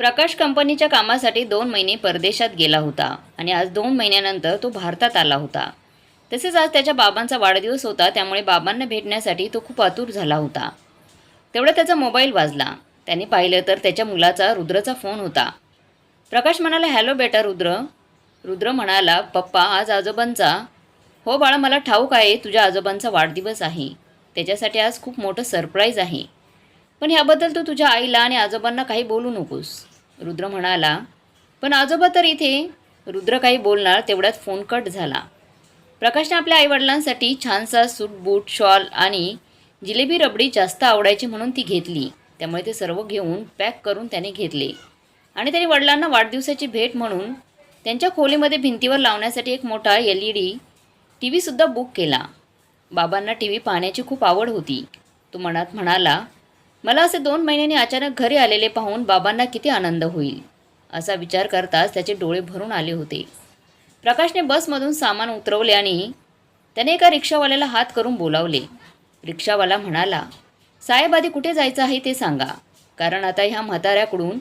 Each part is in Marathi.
प्रकाश कंपनीच्या कामासाठी दोन महिने परदेशात गेला होता आणि आज दोन महिन्यानंतर तो भारतात आला होता. तसेच आज त्याच्या बाबांचा वाढदिवस होता त्यामुळे बाबांना भेटण्यासाठी तो खूप आतुर झाला होता. तेवढा त्याचा मोबाईल वाजला. त्याने पाहिलं तर त्याच्या मुलाचा रुद्रचा फोन होता. प्रकाश म्हणाला हॅलो बेटा रुद्र. रुद्र म्हणाला पप्पा आज आजोबांचा हो बाळा मला ठाऊक आहे तुझ्या आजोबांचा वाढदिवस आहे. त्याच्यासाठी आज खूप मोठं सरप्राईज आहे. पण ह्याबद्दल तू तुझ्या आईला आणि आजोबांना काही बोलू नकोस. रुद्र म्हणाला पण आजोबा तर इथे. रुद्र काही बोलणार तेवढ्यात फोन कट झाला. प्रकाशने आपल्या आईवडिलांसाठी छानसा सूट बूट शॉल आणि जिलेबी रबडी जास्त आवडायची म्हणून ती घेतली. त्यामुळे ते सर्व घेऊन पॅक करून त्याने घेतले. आणि त्याने वडिलांना वाढदिवसाची भेट म्हणून त्यांच्या खोलीमध्ये भिंतीवर लावण्यासाठी एक मोठा एल ई डी टी व्हीसुद्धा बुक केला. बाबांना टी व्ही पाहण्याची खूप आवड होती. तो मनात म्हणाला मला असे दोन महिन्यांनी अचानक घरी आलेले पाहून बाबांना किती आनंद होईल असा विचार करताच त्याचे डोळे भरून आले होते. प्रकाशने बसमधून सामान उतरवले आणि त्याने एका रिक्षावाल्याला हात करून बोलावले. रिक्षावाला म्हणाला साहेब आधी कुठे जायचं आहे ते सांगा. कारण आता ह्या म्हाताऱ्याकडून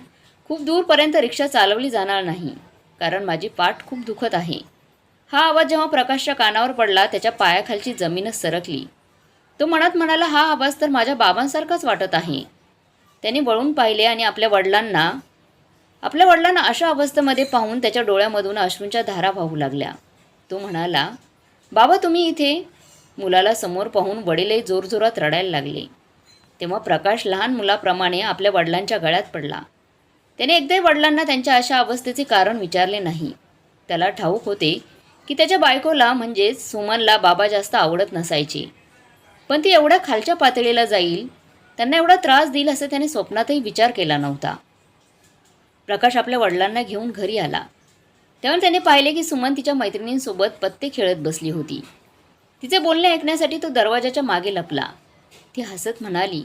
खूप दूरपर्यंत रिक्षा चालवली जाणार नाही. कारण माझी पाठ खूप दुखत आहे. हा आवाज जेव्हा प्रकाशच्या कानावर पडला त्याच्या पायाखालची जमीनच सरकली. तो मनात म्हणाला हा आवाज तर माझ्या बाबांसारखाच वाटत आहे. त्याने वळून पाहिले आणि आपल्या वडिलांना आपल्या वडिलांना अशा अवस्थेमध्ये पाहून त्याच्या डोळ्यामधून अश्रूंच्या धारा वाहू लागल्या. तो म्हणाला बाबा तुम्ही इथे मुलाला समोर पाहून वडीलही जोरजोरात रडायला लागले. तेव्हा प्रकाश लहान मुलाप्रमाणे आपल्या वडिलांच्या गळ्यात पडला. त्याने एकदाही वडिलांना त्यांच्या अशा अवस्थेचे कारण विचारले नाही. त्याला ठाऊक होते की त्याच्या बायकोला म्हणजेच सुमनला बाबा जास्त आवडत नसायचे. पण ती एवढ्या खालच्या पातळीला जाईल त्यांना एवढा त्रास देईल असं त्याने स्वप्नातही विचार केला नव्हता. प्रकाश आपल्या वडिलांना घेऊन घरी आला. तेव्हा त्याने पाहिले की सुमन तिच्या मैत्रिणींसोबत पत्ते खेळत बसली होती. तिचे बोलणे ऐकण्यासाठी तो दरवाजाच्या मागे लपला. ती हसत म्हणाली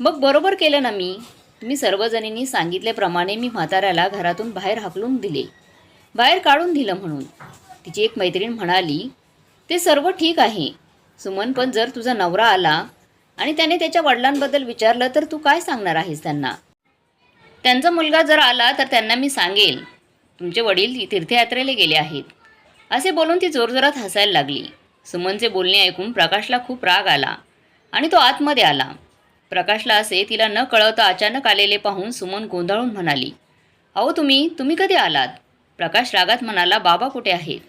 मग बरोबर केलं ना मी? तुम्ही सर्वजणींनी सांगितल्याप्रमाणे मी म्हाताऱ्याला घरातून बाहेर हाकलून दिले. बाहेर काढून दिलं म्हणून. तिची एक मैत्रीण म्हणाली ते सर्व ठीक आहे. सुमन पण जर तुझा नवरा आला आणि त्याने त्याच्या वडिलांबद्दल विचारलं तर तू काय सांगणार आहेस त्यांना? त्यांचा मुलगा जर आला तर त्यांना मी सांगेल. तुमचे वडील तीर्थयात्रेला गेले आहेत. असे बोलून ती जोरजोरात हसायला लागली. सुमनचे बोलणे ऐकून प्रकाशला खूप राग आला आणि तो आतमध्ये आला. प्रकाशला असे तिला न कळवता अचानक आलेले पाहून सुमन गोंधळून म्हणाली अहो तुम्ही तुम्ही कधी आलात? प्रकाश रागात म्हणाला बाबा कुठे आहेत?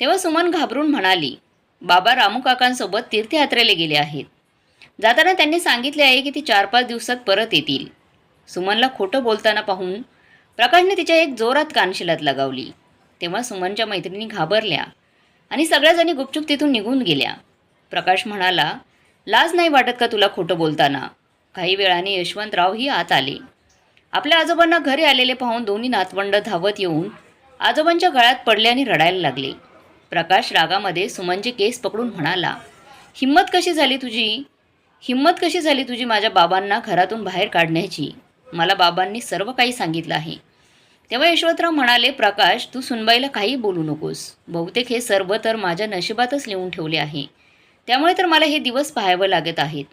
तेव्हा सुमन घाबरून म्हणाली बाबा रामू काकांसोबत तीर्थयात्रेला गेले आहेत. जाताना त्यांनी सांगितले आहे की ती चार पाच दिवसात परत येतील. सुमनला खोटं बोलताना पाहून प्रकाशने तिच्या एक जोरात कानशिलात लगावली. तेव्हा सुमनच्या मैत्रिणी घाबरल्या आणि सगळ्याजणी गुपचूप तिथून निघून गेल्या. प्रकाश म्हणाला लाज नाही वाटत का तुला खोटं बोलताना? काही वेळाने यशवंतरावही आत आले. आपल्या आजोबांना घरी आलेले पाहून दोन्ही नातवंड धावत येऊन आजोबांच्या गळ्यात पडले आणि रडायला लागले. प्रकाश रागामध्ये सुमनचे केस पकडून म्हणाला हिंमत कशी झाली तुझी? हिंमत कशी झाली तुझी माझ्या बाबांना घरातून बाहेर काढण्याची? मला बाबांनी सर्व काही सांगितलं आहे. तेव्हा यशवंतराव म्हणाले प्रकाश तू सुनबाईला काही बोलू नकोस. बहुतेक हे सर्व तर माझ्या नशिबातच लिहून ठेवले आहे. त्यामुळे तर मला हे दिवस पाहावं लागत आहेत.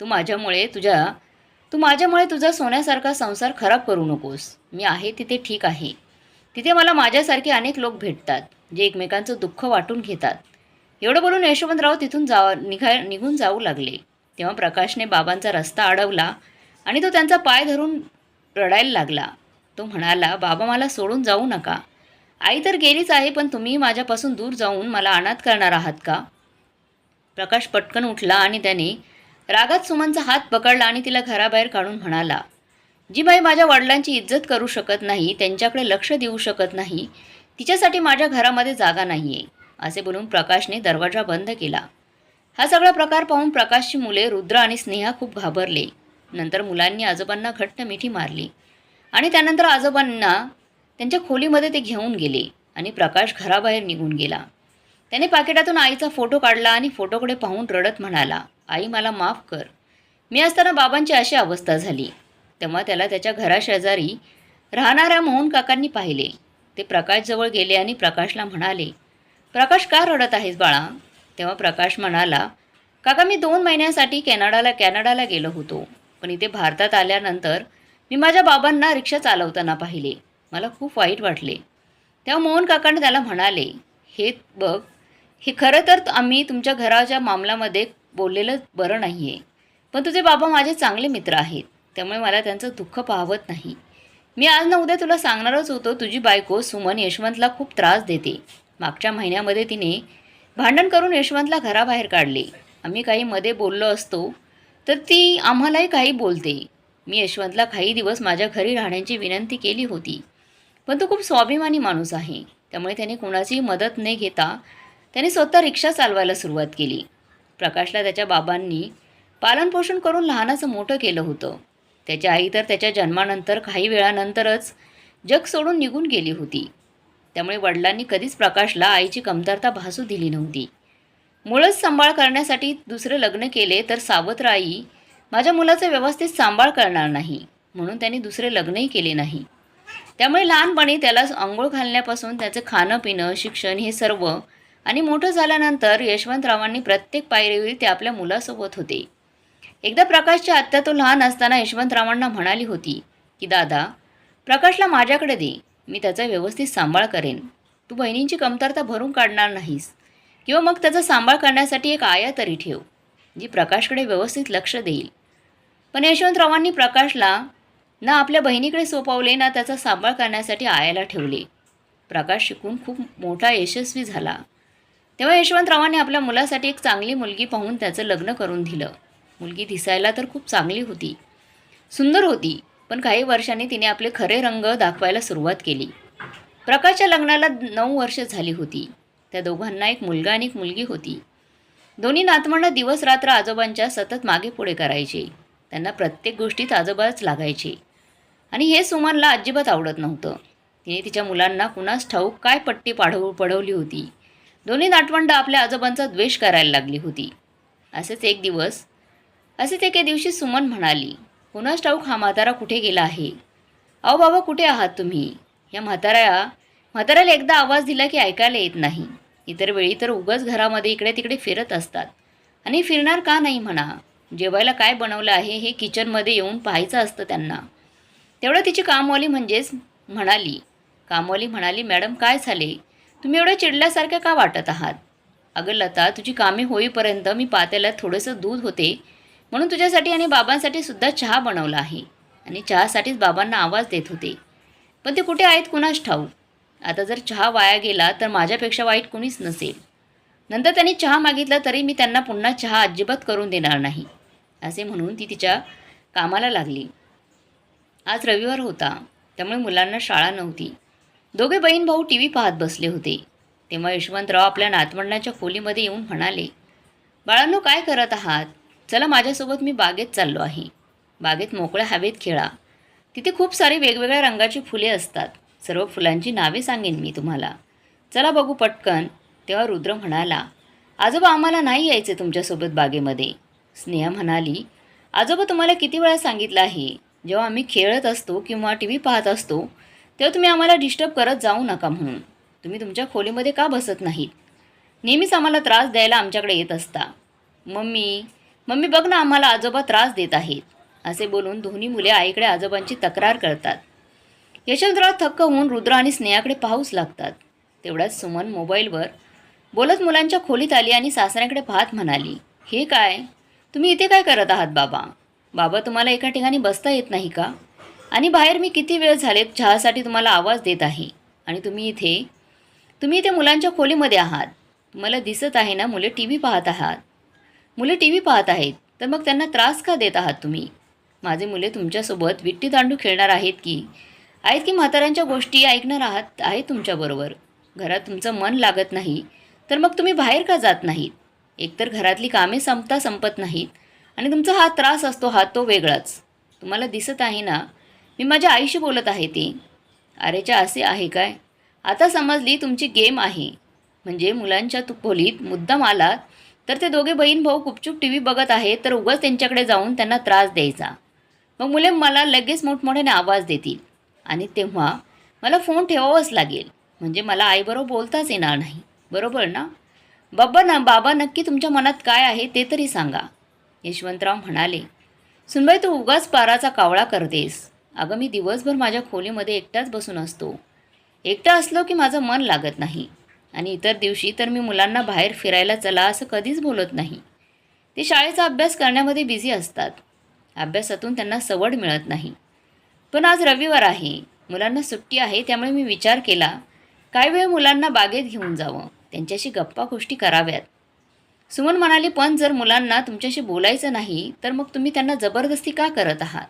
तू माझ्यामुळे तुझ्या तू माझ्यामुळे तुझा सोन्यासारखा संसार खराब करू नकोस. मी आहे तिथे ठीक आहे. तिथे मला माझ्यासारखे अनेक लोक भेटतात. जे एकमेकांचं दुःख वाटून घेतात. एवढं बोलून यशवंतराव तिथून जा निघाय निघून जाऊ लागले. तेव्हा प्रकाशने बाबांचा रस्ता अडवला आणि तो त्यांचा पाय धरून रडायला लागला. तो म्हणाला बाबा मला सोडून जाऊ नका. आई तर गेलीच आहे पण तुम्ही माझ्यापासून दूर जाऊन मला अनाथ करणार आहात का? प्रकाश पटकन उठला आणि त्याने रागात सुमनचा हात पकडला आणि तिला घराबाहेर काढून म्हणाला जी बाई माझ्या वडिलांची इज्जत करू शकत नाही त्यांच्याकडे लक्ष देऊ शकत नाही तिच्यासाठी माझ्या घरामध्ये जागा नाही आहे असे बोलून प्रकाशने दरवाजा बंद केला. हा सगळा प्रकार पाहून प्रकाशची मुले रुद्र आणि स्नेहा खूप घाबरले. नंतर मुलांनी आजोबांना घट्ट मिठी मारली आणि त्यानंतर आजोबांना त्यांच्या खोलीमध्ये ते घेऊन गेले आणि प्रकाश घराबाहेर निघून गेला. त्याने पाकिटातून आईचा फोटो काढला आणि फोटोकडे पाहून रडत म्हणाला आई मला माफ कर. मी असताना बाबांची अशी अवस्था झाली. तेव्हा त्याला त्याच्या घराशेजारी राहणाऱ्या मोहन काकांनी पाहिले. ते प्रकाशजवळ गेले आणि प्रकाशला म्हणाले प्रकाश का रडत आहेस बाळा? तेव्हा प्रकाश म्हणाला काका मी दोन महिन्यासाठी कॅनडाला कॅनडाला गेलो होतो. पण इथे भारतात आल्यानंतर मी माझ्या बाबांना रिक्षा चालवताना पाहिले. मला खूप वाईट वाटले. तेव्हा मोहन काकांनी त्याला म्हणाले हे बघ हे खरं तर आम्ही तुमच्या घराच्या मामलामध्ये बोललेलं बरं नाही आहे पण तुझे बाबा माझे चांगले मित्र आहेत. त्यामुळे मला त्यांचं दुःख पाहवत नाही. मी आज ना उद्या तुला सांगणारच होतो तुझी बायको सुमन यशवंतला खूप त्रास देते. मागच्या महिन्यामध्ये तिने भांडण करून यशवंतला घराबाहेर काढले. आम्ही काही मध्ये बोललो असतो तर ती आम्हालाही काही बोलते. मी यशवंतला काही दिवस माझ्या घरी राहण्याची विनंती केली होती. पण तो खूप स्वाभिमानी माणूस आहे. त्यामुळे त्याने कोणाचीही मदत न घेता त्याने स्वतः रिक्षा चालवायला सुरुवात केली. प्रकाशला त्याच्या बाबांनी पालनपोषण करून लहानाचं मोठं केलं होतं. त्याची आई तर त्याच्या जन्मानंतर काही वेळानंतरच जग सोडून निघून गेली होती. त्यामुळे वडिलांनी कधीच प्रकाशला आईची कमतरता भासू दिली नव्हती. मुळच सांभाळ करण्यासाठी दुसरं लग्न केले तर सावत्र आई माझ्या मुलाचा व्यवस्थित सांभाळ करणार नाही म्हणून त्यांनी दुसरे लग्नही केले नाही. त्यामुळे लहानपणी त्याला आंघोळ घालण्यापासून त्याचं खाणं पिणं शिक्षण हे सर्व आणि मोठं झाल्यानंतर यशवंतरावांनी प्रत्येक पायरीवर ते आपल्या मुलासोबत होते. एकदा प्रकाशच्या आत्या तो लहान असताना यशवंतरावांना म्हणाली होती की दादा प्रकाशला माझ्याकडे दे. मी त्याचा व्यवस्थित सांभाळ करेन. तू बहिणींची कमतरता भरून काढणार नाहीस. किंवा मग त्याचा सांभाळ करण्यासाठी एक आया तरी ठेव जी प्रकाशकडे व्यवस्थित लक्ष देईल. पण यशवंतरावांनी प्रकाशला ना आपल्या बहिणीकडे सोपवले ना त्याचा सांभाळ करण्यासाठी आयाला ठेवले. प्रकाश शिकून खूप मोठा यशस्वी झाला. तेव्हा यशवंतरावांनी आपल्या मुलासाठी एक चांगली मुलगी पाहून त्याचं लग्न करून दिलं. मुलगी दिसायला तर खूप चांगली होती. सुंदर होती पण काही वर्षांनी तिने आपले खरे रंग दाखवायला सुरुवात केली. प्रकाशच्या लग्नाला नऊ वर्ष झाली होती. त्या दोघांना एक मुलगा आणि एक मुलगी होती. दोन्ही नातवंड दिवस रात्र आजोबांच्या सतत मागे पुढे करायचे. त्यांना प्रत्येक गोष्टीत आजोबाच लागायचे. आणि हे सुमनला अजिबात आवडत नव्हतं. तिने तिच्या मुलांना कुणास ठाऊक काय पट्टी पाढव पडवली होती? दोन्ही नाटवंड आपल्या आजोबांचा द्वेष करायला लागली होती. असेच एक दिवस असेच एके दिवशी सुमन म्हणाली कुणास ठाऊक हा म्हातारा कुठे गेला आहे? अहो बाबा कुठे आहात तुम्ही? या म्हाताऱ्या म्हाताऱ्याला एकदा आवाज दिला की ऐकायला येत नाही. इतर वेळी तर उगाच घरामध्ये इकडे तिकडे फिरत असतात. आणि फिरणार का नाही म्हणा? जेवायला काय बनवलं आहे हे किचनमध्ये येऊन पाहायचं असतं त्यांना. तेवढं तिची कामवाली म्हणजेच म्हणाली कामवाली म्हणाली मॅडम काय झाले? तुम्ही एवढं चिडल्यासारख्या का वाटत आहात? अगं लता तुझी कामे होईपर्यंत मी पातेल्यात थोडंसं दूध होते म्हणून तुझ्यासाठी आणि बाबांसाठी सुद्धा चहा बनवला आहे. आणि चहासाठीच बाबांना आवाज देत होते. पण ते कुठे आहेत कुणास ठाऊ आता जर चहा वाया गेला तर माझ्यापेक्षा वाईट कुणीच नसेल. नंतर त्यांनी चहा मागितला तरी मी त्यांना पुन्हा चहा अजिबात करून देणार नाही असे म्हणून ती तिच्या कामाला लागली. आज रविवार होता त्यामुळे मुलांना शाळा नव्हती. दोघे बहीण भाऊ टी व्ही पाहत बसले होते. तेव्हा यशवंतराव आपल्या नातवंडाच्या खोलीमध्ये येऊन म्हणाले बाळांनो काय करत आहात? चला माझ्यासोबत मी बागेत चाललो आहे. बागेत मोकळ्या हवेत खेळा. तिथे खूप सारी वेगवेगळ्या रंगाची फुले असतात. सर्व फुलांची नावे सांगेन मी तुम्हाला. चला बघू पटकन तेव्हा रुद्र म्हणाला आजोबा आम्हाला नाही यायचे तुमच्यासोबत बागेमध्ये. स्नेहा म्हणाली आजोबा तुम्हाला किती वेळा सांगितलं आहे? जेव्हा आम्ही खेळत असतो किंवा टी व्ही पाहत असतो तेव्हा तुम्ही आम्हाला डिस्टर्ब करत जाऊ नका म्हणून. तुम्ही तुमच्या खोलीमध्ये का बसत नाहीत? नेहमीच आम्हाला त्रास द्यायला आमच्याकडे येत असता. मम्मी मम्मी बघ ना आम्हाला आजोबा त्रास देत आहेत. असे बोलून दोन्ही मुले आईकडे आजोबांची तक्रार करतात. यशवंतराव थक्क होऊन रुद्र आणि स्नेहाकडे पाहूच लागतात. तेवढ्याच सुमन मोबाईलवर बोलत मुलांच्या खोलीत आली आणि सासऱ्याकडे पाहत म्हणाली हे काय? तुम्ही इथे काय करत आहात बाबा? बाबा तुम्हाला एका ठिकाणी बसता येत नाही का? आणि बाहेर मी किती वेळ झाले चहासाठी तुम्हाला आवाज देत आहे? आणि तुम्ही इथे? तुम्ही इथे मुलांच्या खोलीमध्ये आहात. तुम्हाला दिसत आहे ना मुले टी व्ही पाहत आहात. मुले टी व्ही पाहत आहेत तर मग त्यांना त्रास का देत आहात तुम्ही? माझे मुले तुमच्यासोबत विट्टी दांडू खेळणार आहेत की? आहेत की म्हाताऱ्यांच्या गोष्टी ऐकणार आहात आहेत तुमच्याबरोबर घरात तुमचं मन लागत नाही तर मग तुम्ही बाहेर का जात नाहीत? एकतर घरातली कामे संपता संपत नाहीत आणि तुमचा हा त्रास असतो हा तो वेगळाच. तुम्हाला दिसत आहे ना मी माझ्या आईशी बोलत आहे ते. अरेच्या असे आहे काय? आता समजली तुमची गेम आहे. म्हणजे मुलांच्या तू खोलीत मुद्दाम आलात तर ते दोघे बहीण भाऊ गुपचूप टी व्ही बघत आहेत तर उगाच त्यांच्याकडे जाऊन त्यांना त्रास द्यायचा. मग मुले मला लगेच मोठमोठ्याने आवाज देतील. आणि तेव्हा मला फोन ठेवावाच लागेल. म्हणजे मला आईबरोबर बोलताच येणार नाही. बरोबर ना? बाबा ना बाबा नक्की तुमच्या मनात काय आहे ते तरी सांगा. यशवंतराव म्हणाले सुनबाई तू उगाच पाराचा कावळा करतेस. अगं मी दिवसभर माझ्या खोलीमध्ये एकटाच बसून असतो. एकटा असलो की माझं मन लागत नाही. आणि इतर दिवशी तर मी मुलांना बाहेर फिरायला चला असं कधीच बोलत नाही. ते शाळेचा अभ्यास करण्यामध्ये बिझी असतात. अभ्यासातून त्यांना सवड मिळत नाही. पण आज रविवार आहे. मुलांना सुट्टी आहे त्यामुळे मी विचार केला काही वेळ मुलांना बागेत घेऊन जावं? त्यांच्याशी गप्पा गोष्टी कराव्यात. सुमन म्हणाली पण जर मुलांना तुमच्याशी बोलायचं नाही तर मग तुम्ही त्यांना जबरदस्ती का करत आहात?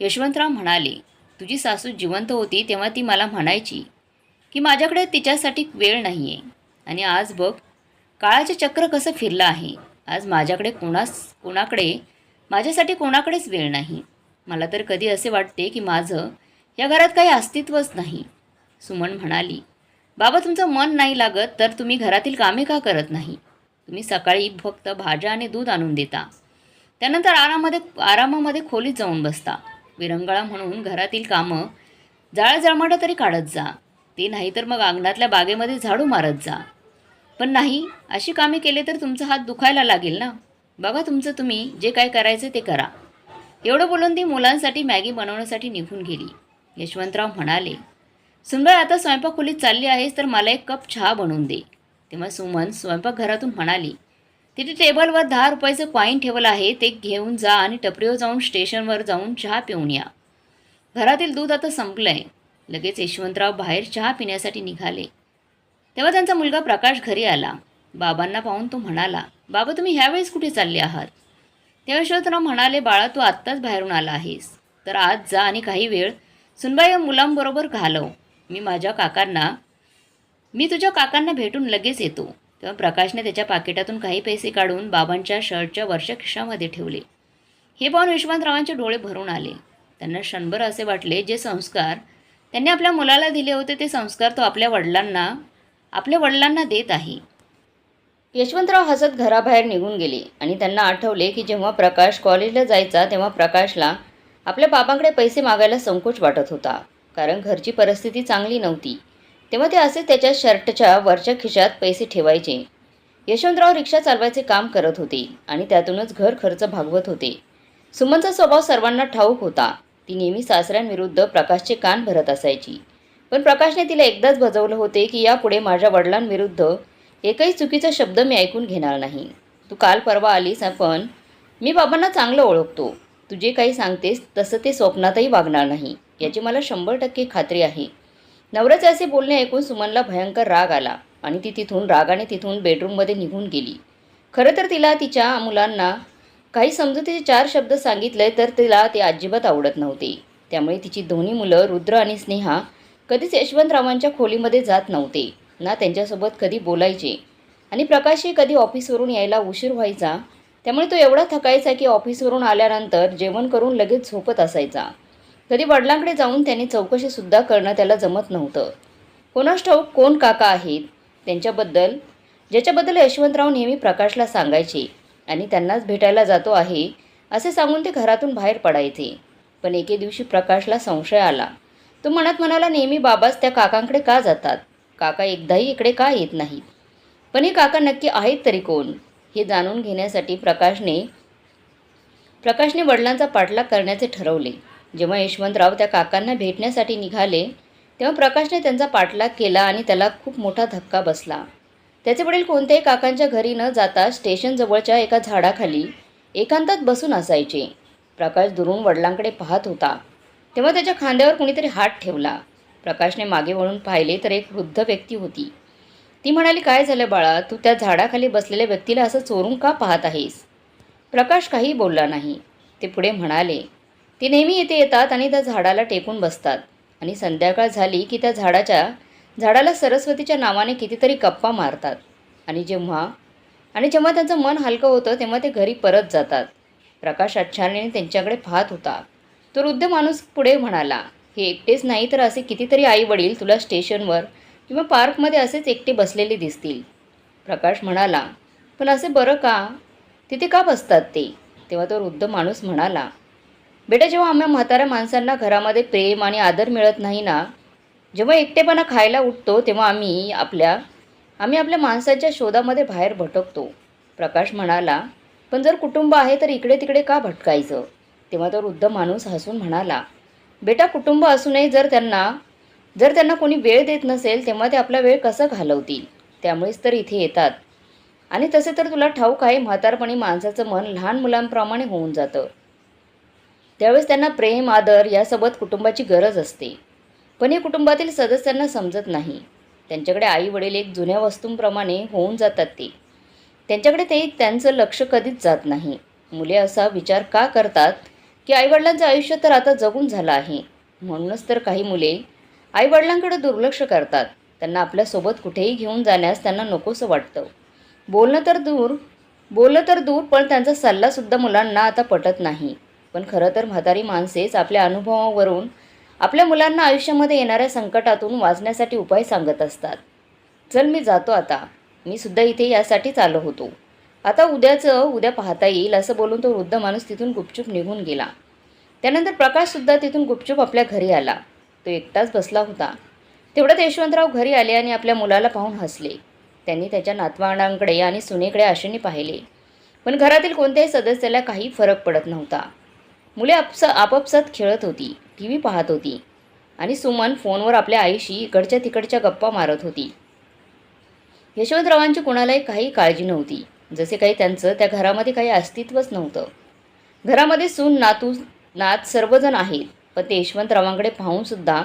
यशवंतराव म्हणाले तुझी सासू जिवंत होती तेव्हा ती मला म्हणायची की माझ्याकडे तिच्यासाठी वेळ नाही आहे आणि आज बघ काळाचे चक्र कसं फिरलं आहे. आज माझ्याकडे कोणास कोणाकडे माझ्यासाठी कोणाकडेच वेळ नाही. मला तर कधी असे वाटते की माझं या घरात काही अस्तित्वच नाही. सुमन म्हणाली बाबा तुमचं मन नाही लागत तर तुम्ही घरातील कामे का करत नाही? तुम्ही सकाळी फक्त भाज्या आणि दूध आणून देता. त्यानंतर आरामध्ये आरामामध्ये खोलीत जाऊन बसता. विरंगळा म्हणून घरातील कामं जाळजळमाटं तरी काढत जा. ते नाही तर मग अंगणातल्या बागेमध्ये झाडू मारत जा. पण नाही अशी कामे केले तर तुमचा हात दुखायला लागेल ना? बघा तुमचं तुम्ही जे काय करायचं ते करा. एवढं बोलून ती मुलांसाठी मॅगी बनवण्यासाठी निघून गेली. यशवंतराव म्हणाले सुंदर आता स्वयंपाक चालली आहेस तर मला एक कप चहा बनवून दे. तेव्हा सुमन स्वयंपाकघरातून म्हणाली तिथे टेबलवर दहा रुपयाचं कॉईन ठेवलं आहे ते घेऊन जा आणि टपरीवर जाऊन स्टेशनवर जाऊन चहा पिऊन या. घरातील दूध आता संपलं आहे लगेच यशवंतराव बाहेर चहा पिण्यासाठी निघाले. तेव्हा त्यांचा मुलगा प्रकाश घरी आला. बाबांना पाहून तो म्हणाला बाबा तुम्ही ह्यावेळेस कुठे चालले आहात? तेव्हा यशवंतराव म्हणाले बाळा तू आत्ताच बाहेरून आला आहेस. तर आज जा आणि काही वेळ सुनबाई या मुलांबरोबर घालव. मी माझ्या काकांना मी तुझ्या काकांना भेटून लगेच येतो. तेव्हा प्रकाशने त्याच्या पाकिटातून काही पैसे काढून बाबांच्या शर्टच्या वरच्या खिशामध्ये ठेवले. हे पाहून यशवंतरावांचे डोळे भरून आले. त्यांना क्षणभर असे वाटले जे संस्कार त्यांनी आपल्या मुलाला दिले होते ते संस्कार तो आपल्या वडिलांना आपल्या वडिलांना देत आहे. यशवंतराव हसत घराबाहेर निघून गेले आणि त्यांना आठवले की जेव्हा प्रकाश कॉलेजला जायचा तेव्हा प्रकाशला आपल्या बाबांकडे पैसे मागायला संकोच वाटत होता कारण घरची परिस्थिती चांगली नव्हती. तेव्हा ते असे त्याच्या शर्टच्या वरच्या खिशात पैसे ठेवायचे. यशवंतराव रिक्षा चालवायचे काम करत होते आणि त्यातूनच घर खर्च भागवत होते. सुमनचा स्वभाव सर्वांना ठाऊक होता. ती नेहमी सासऱ्यांविरुद्ध प्रकाशचे कान भरत असायची. पण प्रकाशने तिला एकदाच भजवलं होते की यापुढे माझ्या वडिलांविरुद्ध एकही चुकीचा शब्द मी ऐकून घेणार नाही. तू काल परवा आलीस पण मी बाबांना चांगलं ओळखतो. तू जे काही सांगतेस तसं ते स्वप्नातही वागणार नाही. याची मला शंभर टक्के खात्री आहे. नवऱ्याचे असे बोलणे ऐकून सुमनला भयंकर राग आला आणि ती तिथून रागाने तिथून बेडरूममध्ये निघून गेली. खरं तर तिला तिच्या मुलांना काही समजुतीचे चार शब्द सांगितले तर तिला ते अजिबात आवडत नव्हते. त्यामुळे तिची दोन्ही मुलं रुद्र आणि स्नेहा कधीच यशवंतरावांच्या खोलीमध्ये जात नव्हते. ना त्यांच्यासोबत कधी बोलायचे. आणि प्रकाशही कधी ऑफिसवरून यायला उशीर व्हायचा. त्यामुळे तो एवढा थकायचा की ऑफिसवरून आल्यानंतर जेवण करून लगेच झोपत असायचा. कधी वडिलांकडे जाऊन त्यांनी चौकशीसुद्धा करणं त्याला जमत नव्हतं. कोणास ठाऊक कोण काका आहेत? त्यांच्याबद्दल ज्याच्याबद्दल यशवंतराव नेहमी प्रकाशला सांगायचे. आणि त्यांनाच भेटायला जातो आहे असे सांगून ते घरातून बाहेर पडायचे पण एके दिवशी प्रकाशला संशय आला. तो मनात म्हणाला नेहमी बाबाच त्या काकांकडे का जातात? काका एकदाही इकडे का येत नाहीत? पण हे काका नक्की आहेत तरी कोण? हे जाणून घेण्यासाठी प्रकाशने प्रकाशने वडिलांचा पाठलाग करण्याचे ठरवले. जेव्हा यशवंतराव त्या काकांना भेटण्यासाठी निघाले तेव्हा प्रकाशने त्यांचा पाठलाग केला आणि त्याला खूप मोठा धक्का बसला. त्याचे वडील कोणत्याही काकांच्या घरी न जाता स्टेशनजवळच्या एका झाडाखाली एकांतात बसून असायचे. प्रकाश दुरून वडिलांकडे पाहत होता. तेव्हा त्याच्या खांद्यावर कोणीतरी हात ठेवला. प्रकाशने मागे वळून पाहिले तर एक वृद्ध व्यक्ती होती. ती म्हणाली काय झालं बाळा? तू त्या झाडाखाली बसलेल्या व्यक्तीला असं चोरून का पाहत आहेस? प्रकाश काही बोलला नाही. ते पुढे म्हणाले ते नेहमी येथे येतात आणि त्या झाडाला टेकून बसतात. आणि संध्याकाळ झाली की त्या झाडाच्या झाडाला सरस्वतीच्या नावाने कितीतरी गप्पा मारतात. आणि जेव्हा आणि जेव्हा त्यांचं मन हलकं होतं तेव्हा ते घरी परत जातात. प्रकाश आच्छादनेने त्यांच्याकडे पाहत होता. तो वृद्ध माणूस पुढे म्हणाला हे एकटेच नाही तर असे कितीतरी आई वडील तुला स्टेशनवर किंवा पार्कमध्ये असेच एकटे बसलेले दिसतील. प्रकाश म्हणाला पण असे बरं का? तिथे का बसतात ते? तेव्हा तो वृद्ध माणूस म्हणाला बेटा जेव्हा आम्ही म्हाताऱ्या माणसांना घरामध्ये प्रेम आणि आदर मिळत नाही ना जेव्हा एकटेपणा खायला उठतो तेव्हा आम्ही आपल्या आम्ही आपल्या माणसाच्या शोधामध्ये बाहेर भटकतो. प्रकाश म्हणाला पण जर कुटुंब आहे तर इकडे तिकडे का भटकायचं? तेव्हा तो वृद्ध माणूस हसून म्हणाला बेटा कुटुंब असूनही जर त्यांना जर त्यांना कोणी वेळ देत नसेल तेव्हा ते आपला वेळ कसं घालवतील? त्यामुळेच तर इथे येतात. आणि तसे तर तुला ठाऊक आहे म्हातारपणी माणसाचं मन लहान मुलांप्रमाणे होऊन जातं. त्यावेळेस त्यांना प्रेम आदर यासोबत कुटुंबाची गरज असते. पण हे कुटुंबातील सदस्यांना समजत नाही. त्यांच्याकडे आई वडील एक जुन्या वस्तूंप्रमाणे होऊन जातात ते. त्यांच्याकडे ते त्यांचं लक्ष कधीच जात नाही. मुले असा विचार का करतात की आईवडिलांचं आयुष्य तर आता जगून झालं आहे. म्हणूनच तर काही मुले आईवडिलांकडे दुर्लक्ष करतात. त्यांना आपल्यासोबत कुठेही घेऊन जाण्यास त्यांना नकोसं वाटतं. बोलणं तर दूर बोललं तर दूर पण त्यांचा सल्लासुद्धा मुलांना आता पटत नाही. पण खरं तर म्हातारी माणसेच आपल्या अनुभवावरून आपल्या मुलांना आयुष्यामध्ये येणाऱ्या संकटातून वाचण्यासाठी उपाय सांगत असतात. चल मी जातो आता. मी सुद्धा इथे यासाठीच आलो होतो. आता उद्याचं उद्या पाहता येईल असं बोलून तो वृद्ध माणूस तिथून गुपचूप निघून गेला. त्यानंतर प्रकाशसुद्धा तिथून गुपचूप आपल्या घरी आला. तो एकटाच बसला होता. तेवढ्यात यशवंतराव घरी आले आणि आपल्या मुलाला पाहून हसले. त्यांनी त्याच्या नातवांडांकडे आणि सुनेकडे आशेने पाहिले. पण घरातील कोणत्याही सदस्याला काही फरक पडत नव्हता. मुले आपस आपापसात खेळत होती. टी व्ही पाहत होती आणि सुमन फोनवर आपल्या आईशी इकडच्या तिकडच्या गप्पा मारत होती. यशवंतरावांची कुणालाही काही काळजी नव्हती जसे काही त्यांचं त्या घरामध्ये काही अस्तित्वच नव्हतं. घरामध्ये सून नातू नात सर्वजण आहेत पण ते यशवंतरावांकडे पाहूनसुद्धा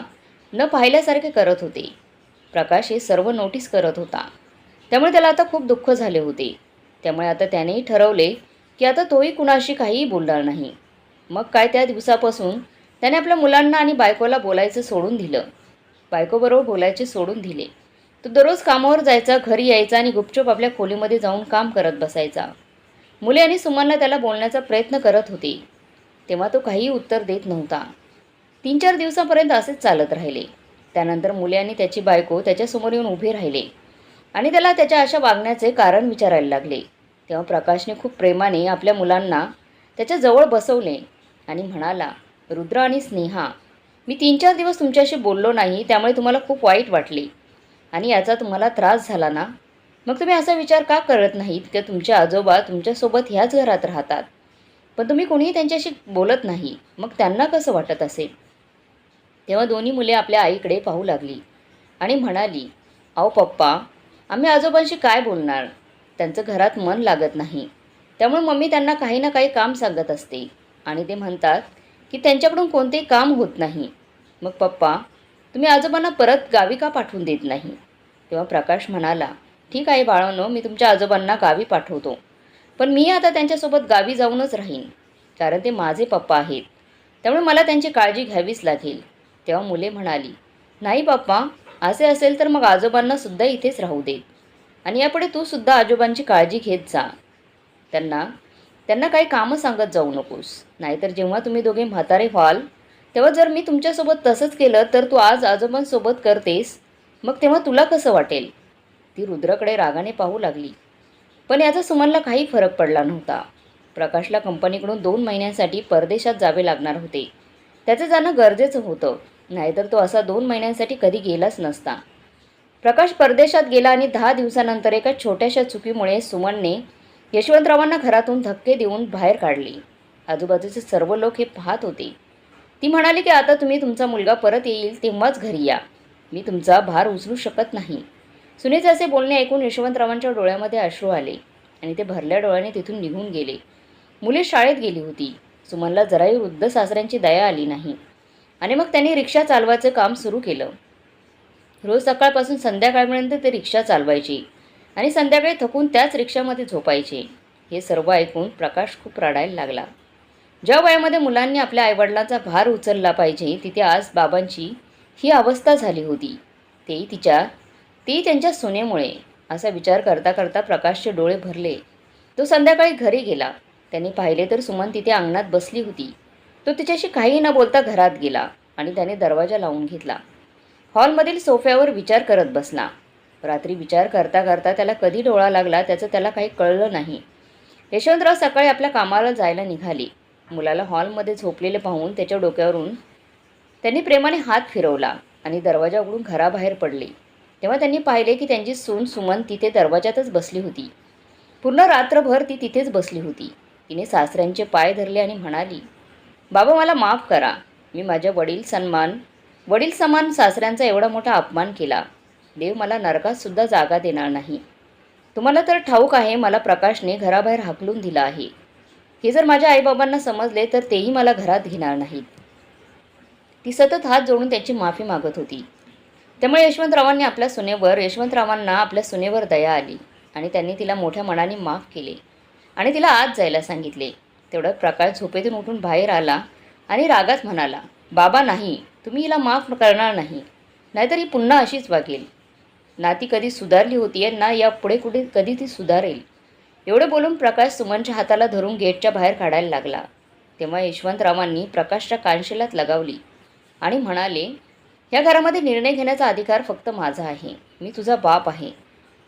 न पाहिल्यासारखे करत होते. प्रकाश हे सर्व नोटीस करत होता. त्यामुळे त्याला आता खूप दुःख झाले होते. त्यामुळे आता त्यानेही ठरवले की आता तोही कुणाशी काहीही बोलणार नाही. मग काय त्या दिवसापासून त्याने आपल्या मुलांना आणि बायकोला बोलायचं सोडून दिलं. बायकोबरोबर बोलायचे सोडून दिले. तो दररोज कामावर जायचा घरी यायचा आणि गुपचूप आपल्या खोलीमध्ये जाऊन काम करत बसायचा. मुले आणि सुमनला त्याला बोलण्याचा प्रयत्न करत होते. तेव्हा तो काहीही उत्तर देत नव्हता. तीन चार दिवसापर्यंत असेच चालत राहिले. त्यानंतर मुले आणि त्याची बायको त्याच्यासमोर येऊन उभे राहिले आणि त्याला त्याच्या अशा वागण्याचे कारण विचारायला लागले. तेव्हा प्रकाशने खूप प्रेमाने आपल्या मुलांना त्याच्याजवळ बसवले आणि म्हणाला रुद्र आणि स्नेहा. मी तीन चार दिवस तुमच्याशी बोललो नाही त्यामुळे तुम्हाला खूप वाईट वाटले. आणि याचा तुम्हाला त्रास झाला ना? मग तुम्ही असा विचार का करत नाहीत की तुमचे आजोबा तुमच्यासोबत ह्याच घरात राहतात? पण तुम्ही कोणीही त्यांच्याशी बोलत नाही मग त्यांना कसं वाटत असेल? तेव्हा दोन्ही मुले आपल्या आईकडे पाहू लागली आणि म्हणाली अहो पप्पा आम्ही आजोबांशी काय बोलणार? त्यांचं घरात मन लागत नाही. त्यामुळे मम्मी त्यांना काही ना काही काम सांगत असते. आणि ते म्हणतात की त्यांच्याकडून कोणतेही काम होत नाही. मग पप्पा तुम्ही आजोबांना परत गावी का पाठवून देत नाही. तेव्हा प्रकाश म्हणाला ठीक आहे बाळांनो मी तुमच्या आजोबांना गावी पाठवतो. पण मी आता त्यांच्यासोबत गावी जाऊनच राहीन. कारण ते माझे पप्पा आहेत. त्यामुळे मला त्यांची काळजी घ्यावीच लागेल. तेव्हा मुले म्हणाली नाही पप्पा असे असेल तर मग आजोबांना सुद्धा इथेच राहू देत. आणि यापुढे तू सुद्धा आजोबांची काळजी घेत जा. त्यांना त्यांना काही कामं सांगत जाऊ नकोस. नाहीतर जेव्हा तुम्ही दोघे म्हातारे व्हाल तेव्हा जर मी तुमच्यासोबत तसंच केलं तर तू आज आजोबांसोबत करतेस. मग तेव्हा तुला कसं वाटेल? ती रुद्रकडे रागाने पाहू लागली. पण याचा सुमनला काही फरक पडला नव्हता. प्रकाशला कंपनीकडून दोन महिन्यांसाठी परदेशात जावे लागणार होते. त्याचं जाणं गरजेचं होतं. नाहीतर तो असा दोन महिन्यांसाठी कधी गेलाच नसता. प्रकाश परदेशात गेला आणि दहा दिवसानंतर एका छोट्याशा चुकीमुळे सुमनने यशवंतरावांना घरातून धक्के देऊन बाहेर काढले. आजूबाजूचे सर्व लोक हे पाहत होते. ती म्हणाली की आता तुम्ही तुमचा मुलगा परत येईल तेव्हाच घरी या. मी तुमचा भार उचलू शकत नाही. सुनेचे असे बोलणे ऐकून यशवंतरावांच्या डोळ्यामध्ये अश्रू आले आणि ते भरल्या डोळ्याने तिथून निघून गेले. मुले शाळेत गेली होती. सुमनला जराही वृद्ध सासऱ्यांची दया आली नाही. आणि मग त्यांनी रिक्षा चालवायचं काम सुरू केलं. रोज सकाळपासून संध्याकाळपर्यंत ते रिक्षा चालवायची. आणि संध्याकाळी थकून त्याच रिक्षामध्ये झोपायचे. हे सर्व ऐकून प्रकाश खूप रडायला लागला. ज्या वयामध्ये मुलांनी आपल्या आईवडिलांचा भार उचलला पाहिजे तिथे आज बाबांची ही अवस्था झाली होती. तेही तिच्या ती त्यांच्या सुनेमुळे असा विचार करता करता प्रकाशचे डोळे भरले. तो संध्याकाळी घरी गेला. त्याने पाहिले तर सुमन तिथे अंगणात बसली होती. तो तिच्याशी काही न बोलता घरात गेला आणि त्याने दरवाजा लावून घेतला. हॉलमधील सोफ्यावर विचार करत बसला. रात्री विचार करता करता त्याला कधी डोळा लागला त्याचं त्याला काही कळलं नाही. यशवंतराव सकाळी आपल्या कामाला जायला निघाले. मुलाला हॉलमध्ये झोपलेले पाहून त्याच्या डोक्यावरून त्यांनी प्रेमाने हात फिरवला आणि दरवाजा उघडून घराबाहेर पडले. तेव्हा त्यांनी पाहिले की त्यांची सून सुमन तिथे दरवाजातच बसली होती. पूर्ण रात्रभर ती तिथेच बसली होती. तिने सासऱ्यांचे पाय धरले आणि म्हणाली बाबा मला माफ करा. मी माझ्या वडील सन्मान वडील समान सासऱ्यांचा एवढा मोठा अपमान केला. देव मला नरकातसुद्धा जागा देणार नाही. तुम्हाला तर ठाऊक आहे मला प्रकाशने घराबाहेर हाकलून दिलं आहे. हे जर माझ्या आईबाबांना समजले तर तेही मला घरात घेणार नाहीत. ती सतत हात जोडून त्याची माफी मागत होती. त्यामुळे यशवंतरावांनी आपल्या सुनेवर यशवंतरावांना आपल्या सुनेवर दया आली आणि त्यांनी तिला मोठ्या मनाने माफ केले आणि तिला आत जायला सांगितले. तेवढ्यात प्रकाश झोपेतून उठून बाहेर आला आणि रागात म्हणाला बाबा नाही तुम्ही हिला माफ करणार नाही. नाहीतर ही पुन्हा अशीच वागेल. नाती कधी सुधारली होती ना या पुढे कुठे कधी ती सुधारेल? एवढं बोलून प्रकाश सुमनच्या हाताला धरून गेटच्या बाहेर काढायला लागला. तेव्हा यशवंतरावांनी प्रकाशच्या कानशिलात लगावली आणि म्हणाले ह्या घरामध्ये निर्णय घेण्याचा अधिकार फक्त माझा आहे. मी तुझा बाप आहे.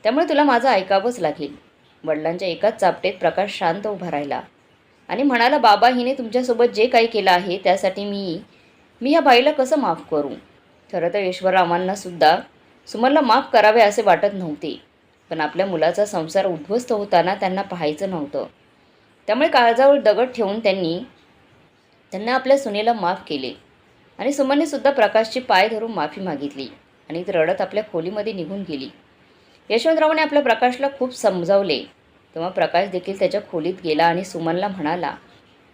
त्यामुळे तुला माझं ऐकावंच लागेल. वडिलांच्या एकाच चापटेत प्रकाश शांत उभा राहिला आणि म्हणाला बाबा हिने तुमच्यासोबत जे काही केलं आहे त्यासाठी मी मी या बाईला कसं माफ करू? खरं तर ईश्वररावांना सुमनला माफ करावे असे वाटत नव्हते. पण आपल्या मुलाचा संसार उद्ध्वस्त होताना त्यांना पाहायचं नव्हतं. त्यामुळे काळजावर दगड ठेवून त्यांनी त्यांना आपल्या सुनेला माफ केले. आणि सुमनने सुद्धा प्रकाशची पाय धरून माफी मागितली. आणि ती रडत आपल्या खोलीमध्ये निघून गेली. यशवंतरावाने आपल्या प्रकाशला खूप समजावले. तेव्हा प्रकाश देखील त्याच्या खोलीत गेला आणि सुमनला म्हणाला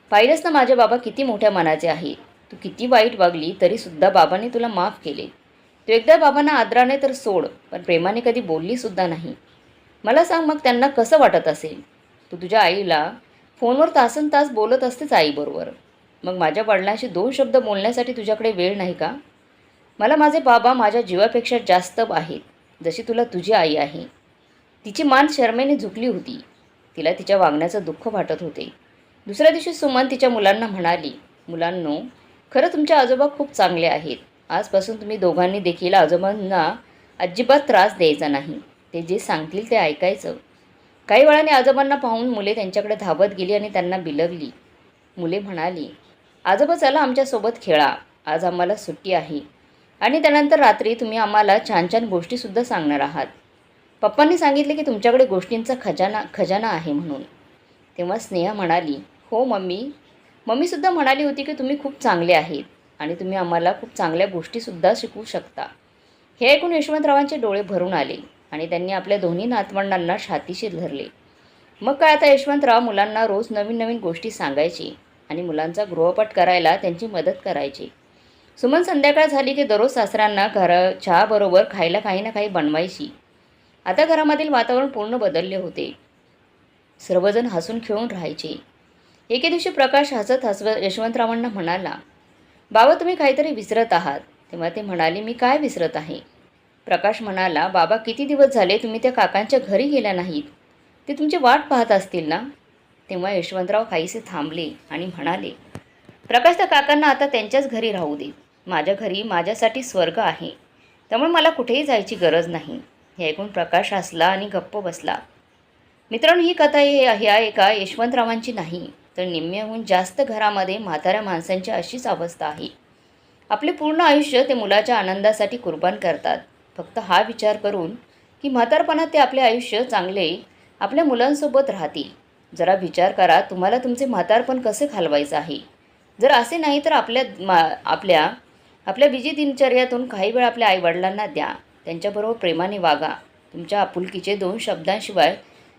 पाहिलंच ना माझे बाबा किती मोठ्या मनाचे आहे. तू किती वाईट वागली तरीसुद्धा बाबांनी तुला माफ केले. तू एकदा बाबांना आदराने तर सोड पण प्रेमाने कधी बोललीसुद्धा नाही. मला सांग मग त्यांना कसं वाटत असेल? तू तुझ्या आईला फोनवर तासन तास बोलत असतेच आईबरोबर मग माझ्या वडिलांशी दोन शब्द बोलण्यासाठी तुझ्याकडे वेळ नाही का? मला माझे बाबा माझ्या जीवापेक्षा जास्त आहेत जशी तुला तुझी आई आहे. तिची मान शर्मेने झुकली होती. तिला तिच्या वागण्याचं दुःख वाटत होते. दुसऱ्या दिवशी सुमन तिच्या मुलांना म्हणाली मुलांनो खरं तुमचे आजोबा खूप चांगले आहेत. आजपासून तुम्ही दोघांनी देखील आजोबांना अजिबात त्रास द्यायचा नाही. ते जे सांगतील ते ऐकायचं. काही वेळाने आजोबांना पाहून मुले त्यांच्याकडे धावत गेली आणि त्यांना बिलगली मुले म्हणाली आजोबा चला आमच्यासोबत खेळा. आज आम्हाला सुट्टी आहे. आणि त्यानंतर रात्री तुम्ही आम्हाला छान छान गोष्टीसुद्धा सांगणार आहात. पप्पांनी सांगितले की तुमच्याकडे गोष्टींचा खजाना खजाना आहे म्हणून. तेव्हा स्नेहा म्हणाली हो मम्मी. मम्मीसुद्धा म्हणाली होती की तुम्ही खूप चांगले आहेत. आणि तुम्ही आम्हाला खूप चांगल्या गोष्टीसुद्धा शिकवू शकता. हे ऐकून यशवंतरावांचे डोळे भरून आले आणि त्यांनी आपल्या दोन्ही नातवंडांना छातीशी धरले. मग काय आता यशवंतराव मुलांना रोज नवीन नवीन गोष्टी सांगायची आणि मुलांचा गृहपाठ करायला त्यांची मदत करायची. सुमन संध्याकाळ झाली की दररोज सासऱ्यांना घर चहाबरोबर खायला काही ना काही बनवायची. आता घरामधील वातावरण पूर्ण बदलले होते. सर्वजण हसून खेळून राहायचे. एके दिवशी प्रकाश हसत हसव यशवंतरावांना म्हणाला बाबा तुम्ही काहीतरी विसरत आहात. तेव्हा ते म्हणाले मी काय विसरत आहे? प्रकाश म्हणाला बाबा किती दिवस झाले तुम्ही त्या काकांच्या घरी गेल्या नाहीत? ते तुमची वाट पाहत असतील ना? तेव्हा यशवंतराव काहीसे थांबले आणि म्हणाले प्रकाश त्या काकांना आता त्यांच्याच घरी राहू देत माझ्या घरी माझ्यासाठी स्वर्ग आहे. त्यामुळे मला कुठेही जायची गरज नाही. हे ऐकून प्रकाश हसला आणि गप्प बसला. मित्रांनो ही कथा हे ह्या एका यशवंतरावांची नाही. तर निम्म्याहून जास्त घरामध्ये म्हाताऱ्या माणसांची अशीच अवस्था आहे. आपले पूर्ण आयुष्य ते मुलाच्या आनंदासाठी कुर्बान करतात. फक्त हा विचार करून की म्हातारपणात ते आपले आयुष्य चांगले आपल्या मुलांसोबत राहतील. जरा विचार करा तुम्हाला तुमचे म्हातारपण कसे घालवायचं आहे? जर असे नाही तर आपल्या मा आपल्या आपल्या बिजी दिनचर्यातून काही वेळ आपल्या आईवडिलांना द्या. त्यांच्याबरोबर प्रेमाने वागा. तुमच्या आपुलकीचे दोन शब्दांशिवाय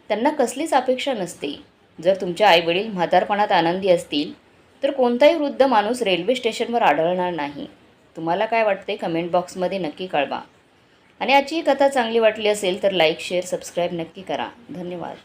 त्यांना कसलीच अपेक्षा नसते. जर तुमच्या आईवडील म्हातारपणात आनंदी असतील तर कोणताही वृद्ध माणूस रेल्वे स्टेशनवर आढळणार नाही. तुम्हाला काय वाटते कमेंट बॉक्समध्ये नक्की कळवा. आणि आजची कथा चांगली वाटली असेल तर लाईक शेअर सबस्क्राईब नक्की करा. धन्यवाद.